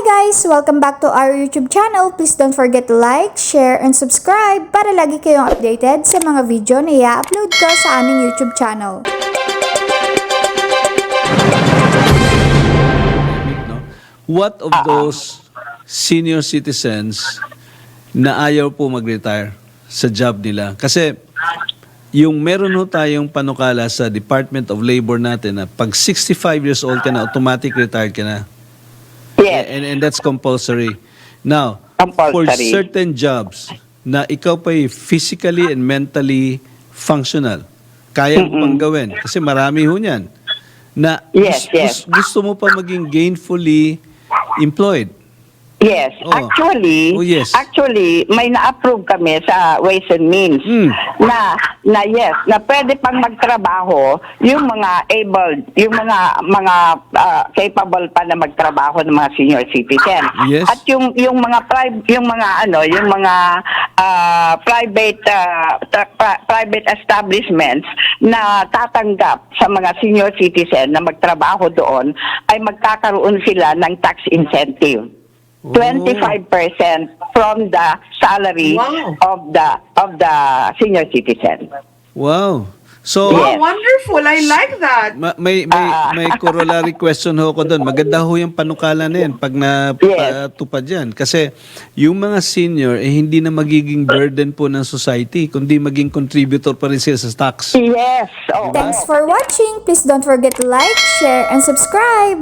guys! Welcome back to our YouTube channel. Please don't forget to like, share, and subscribe para lagi kayong updated sa mga video na i-upload ko sa aming YouTube channel. What of those senior citizens na ayaw po mag-retire sa job nila? Kasi yung meron ho tayong panukala sa Department of Labor natin na pag 65 years old ka na, automatic retired ka na. Yes. And, and that's compulsory. Now, for Compulsory. certain jobs na ikaw pa physically and mentally functional, kaya mo pang gawin. Kasi marami ho niyan. Na Yes, gus- yes. gus- gusto mo pa maging gainfully employed. Yes, Oh. actually, Oh, yes. actually may na-approve kami sa Ways and Means Hmm. na na yes, na pwede pang magtrabaho yung mga able, yung mga mga ah, capable pa na magtrabaho ng mga senior citizen. Yes. At yung yung mga pri- yung mga ano, yung mga ah, private ah, tra- pri- private establishments na tatanggap sa mga senior citizen na magtrabaho doon ay magkakaroon sila ng tax incentive. Oh. 25% from the salary Wow. of the of the senior citizen. Wow. So, Yes. Oh, wonderful. I like that. ma- may may Ah. may corollary question ho ko doon. Maganda ho yung panukala na yan pag napatupad yan. Kasi yung mga senior, eh, hindi na magiging burden po ng society, kundi maging contributor pa rin sila sa tax. Yes. oo. Thanks for watching! Please don't forget to like, share, and subscribe!